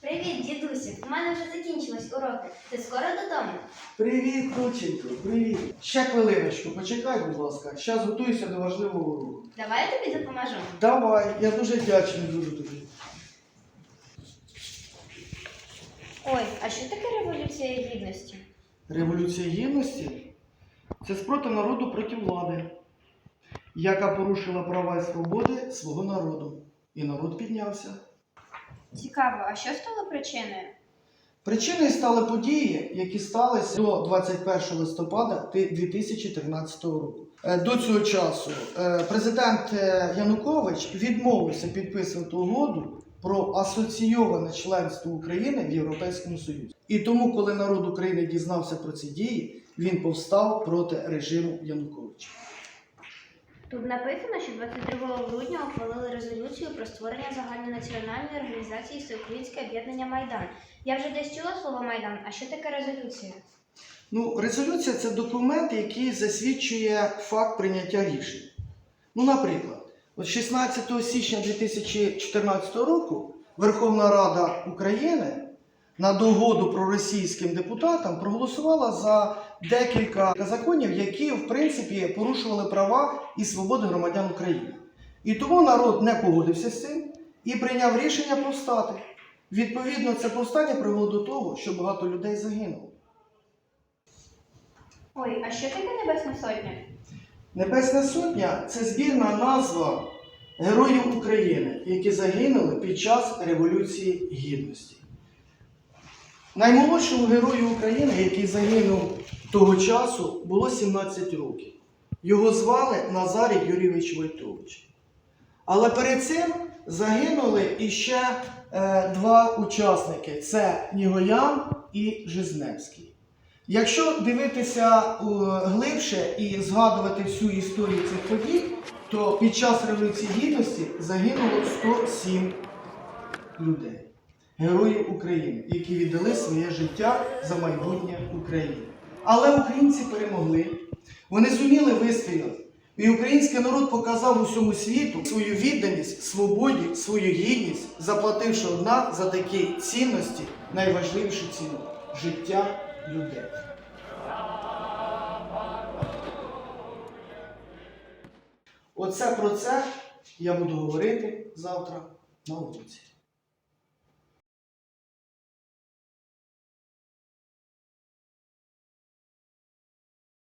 Привіт, дідусю. У мене вже закінчились уроки. Ти скоро додому? Привіт, доченько, привіт. Ще хвилиночку, почекай, будь ласка. Зараз готуюся до важливого уроку. Давай я тобі допоможу. Давай, я дуже вдячний дуже тобі. Ой, а що таке революція гідності? Революція гідності це спротив народу проти влади, яка порушила права і свободи свого народу. І народ піднявся. Цікаво, а що стало причиною? Причиною стали події, які сталися до 21 листопада 2013 року. Е, До цього часу е, президент е, Янукович відмовився підписувати угоду про асоційоване членство України в Європейському Союзі. І тому, коли народ України дізнався про ці дії, він повстав проти режиму Януковича. Тут написано, що 22 грудня ухвалили резолюцію про створення загальнонаціональної організації Всеукраїнське об'єднання Майдан. Я вже десь чула слово Майдан. А що таке резолюція? Ну, резолюція це документ, який засвідчує факт прийняття рішень. Ну, наприклад, от 16 січня 2014 року Верховна Рада України на догоду проросійським депутатам проголосувала за декілька законів, які, в принципі, порушували права і свободи громадян України. І тому народ не погодився з цим і прийняв рішення повстати. Відповідно, це повстання привело до того, що багато людей загинуло. Ой, а що таке Небесна Сотня? Небесна Сотня це збірна назва героїв України, які загинули під час Революції Гідності. Наймолодшому герою України, який загинув того часу, було 17 років. Його звали Назарій Юрійович Войтович. Але перед цим загинули іще е, два учасники: це Нігоян і Жизневський. Якщо дивитися е, глибше і згадувати всю історію цих подій, то під час Революції Гідності загинуло 107 людей, героїв України, які віддали своє життя за майбутнє України. Але українці перемогли, вони зуміли вистояти. І український народ показав усьому світу свою відданість, свободі, свою гідність, заплативши одна за такі цінності, найважливішу ціну життя людей. Оце про це я буду говорити завтра на уроці.